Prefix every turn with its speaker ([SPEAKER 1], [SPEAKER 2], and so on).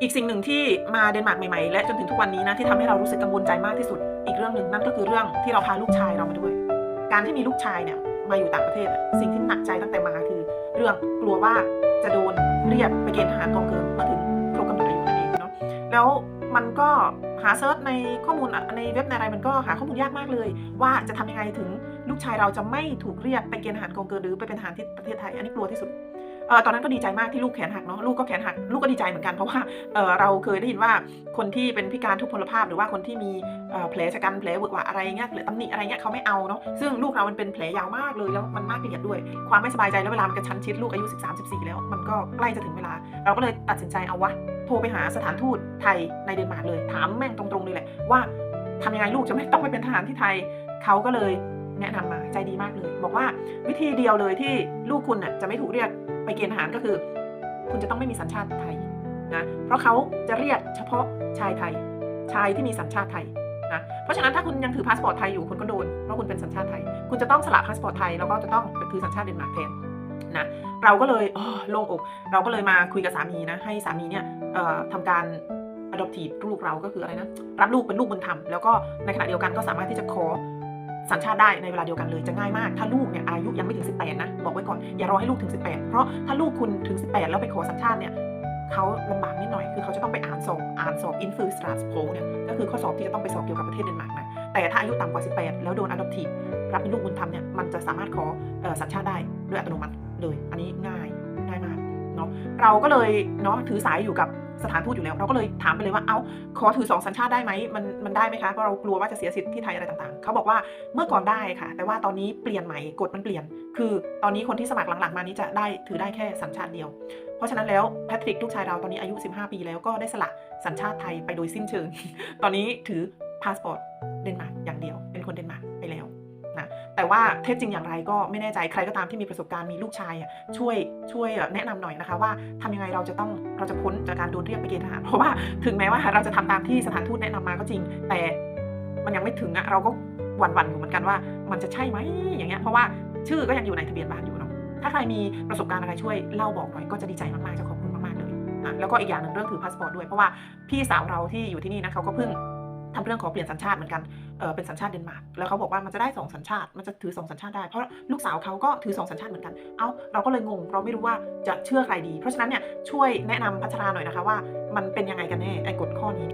[SPEAKER 1] อีกสิ่งหนึ่งที่มาเดนมาร์กใหม่ๆ และจนถึงทุกวันนี้นะที่ทำให้เรารู้สึกกังวลใจมากที่สุด อีกเรื่องหนึ่งนั่นก็คือเรื่องที่เราพาลูกชายเรามาด้วย การที่มีลูกชายเนี่ยมาอยู่ต่างประเทศ สิ่งที่หนักใจตั้งแต่มาคือ เรื่องกลัวว่าจะโดนเรียกไปเกณฑ์ทหารกองเกินเมื่อถึงครบกำหนดอายุนั่นเองเนาะแล้วมันก็หาเซิร์ชในข้อมูลในเว็บในอะไรมันก็หาข้อมูลยากมากเลย ว่าจะทำยังไงถึงลูกชายเราจะไม่ถูกเรียกไปเกณฑ์ทหารกองเกินหรือไปเป็นทหารที่ประเทศไทย อันนี้กลัวที่สุด ตอนนั้นก็ดีใจมากที่ลูกแขนหักเนาะลูกก็แขนหักลูกก็ดีใจเหมือนกันเพราะว่าเเราเคยได้ยินว่าคนที่เป็นพิการทุพพลภาพ หรือว่าคนที่มีแผลชะกันแผลเวอะหวะอะไรเงี้ยหรือตำหนิอะไรเงี้ยเขาไม่เอาเนาะซึ่งลูกเรามันเป็นแผลยาวมากเลยแล้วมันมากละเอียดด้วย ความไม่สบายใจแล้วเวลามันกระชั้นชิดลูกอายุ 13 14 แล้วมันก็ใกล้จะถึงเวลา เราก็เลยตัดสินใจเอาวะโทรไปหาสถานทูตไทยในเดนมาร์กเลยถามแม่งตรงๆเลยแหละว่าทำยังไงลูกจะไม่ต้องไปเป็นทหารที่ไทยเขาก็เลย แนะนำมาใจดีมากเลย บอกว่าวิธีเดียวเลยที่ลูกคุณน่ะจะไม่ถูกเรียกไปเกณฑ์ทหารก็คือ คุณจะต้องไม่มีสัญชาติไทยนะเพราะเขาจะเรียกเฉพาะชายไทย ชายที่มีสัญชาติไทยนะเพราะฉะนั้นถ้าคุณยังถือพาสปอร์ตไทยอยู่คุณก็โดนเพราะคุณเป็นสัญชาติไทย คุณจะต้องสละพาสปอร์ตไทยแล้วก็จะต้องไปถือสัญชาติเดนมาร์กแทนนะเราก็เลยอ๋อโล่งอกเราก็เลยมาคุยกับสามีนะให้สามีเนี่ยทำการ adoptive ลูกเราก็คืออะไรนะรับลูกเป็นลูกบุญธรรมแล้วก็ในขณะเดียวกันก็สามารถที่จะขอ สัญชาติได้ในเวลาเดียวกันเลยจะง่ายมาก ถ้าลูกเนี่ยอายุยังไม่ถึง 18 นะ บอกไว้ก่อนอย่ารอให้ลูกถึง 18 เพราะถ้าลูกคุณถึง 18 แล้วไปขอสัญชาติเนี่ยเขาลำบากนิดหน่อย คือเขาจะต้องไปอ่านสอบอ่านสอบ i n f u s t r a t p o เนี่ยก็คือข้อสอบที่จะต้องไปสอบเกี่ยวกับประเทศเดนมาร์กนะแต่ถ้าอายุต่ำกว่า 18 แล้วโดน adoptive รับเป็นลูกบุญธรรมเนี่ยมันจะสามารถขอออสัญชาติได้โดยอัตโนมัติเลย อันนี้ง่ายง่ายมากเนาะเราก็เลยเนาะถือสายอยู่กับ สถานทูตอยู่แล้ว เราก็เลยถามไปเลยว่า เอาขอถือสองสัญชาติได้ไหมมันมันได้ไหมคะ เพราะเรากลัวว่าจะเสียสิทธิ์ที่ไทยอะไรต่างๆ เขาบอกว่าเมื่อก่อนได้ค่ะ แต่ว่าตอนนี้เปลี่ยนใหม่กฎมันเปลี่ยน คือตอนนี้คนที่สมัครหลังๆมานี้จะได้ถือได้แค่สัญชาติเดียว เพราะฉะนั้นแล้วแพทริกลูกชายเราตอนนี้อายุ 15 ปีแล้วก็ได้สละสัญชาติไทยไปโดยสิ้นเชิง ตอนนี้ถือพาสปอร์ตเดนมาร์กอย่างเดียว เป็นคนเดนมาร์กไปแล้ว แต่ว่าเท็จจริงอย่างไรก็ไม่แน่ใจใครก็ตามที่มีประสบการณ์มีลูกชายช่วยช่วยแนะนำหน่อยนะคะว่าทำยังไงเราจะต้องเราจะพ้นจากการโดนเรียกไปเกณฑ์ทหารเพราะว่าถึงแม้ว่าเราจะทำตามที่สถานทูตแนะนำมาก็จริง แต่มันยังไม่ถึงอะเราก็หวั่นๆอยู่เหมือนกันว่า มันจะใช่ไหมอย่างเงี้ยเพราะว่าชื่อก็ยังอยู่ในทะเบียนบ้านอยู่เนาะถ้าใครมีประสบการณ์อะไรช่วยเล่าบอกหน่อยก็จะดีใจมากๆจะขอบคุณมากๆเลยนะแล้วก็อีกอย่างหนึ่งเรื่องถือพาสปอร์ตด้วยเพราะว่าพี่สาวเราที่อยู่ที่นี่นะเขาก็เพิ่ง ทำเรื่องขอเปลี่ยนสัญชาติเหมือนกันเออเป็นสัญชาติเดนมาร์กแล้วเขาบอกว่ามันจะได้สองสัญชาติ มันจะถือสองสัญชาติได้เพราะลูกสาวเขาก็ถือสองสัญชาติเหมือนกัน เอ้าเราก็เลยงงเราไม่รู้ว่าจะเชื่อใครดี เพราะฉะนั้นเนี่ยช่วยแนะนำพัชราหน่อยนะคะว่า มันเป็นยังไงกันแน่ไอ้กฎข้อนี้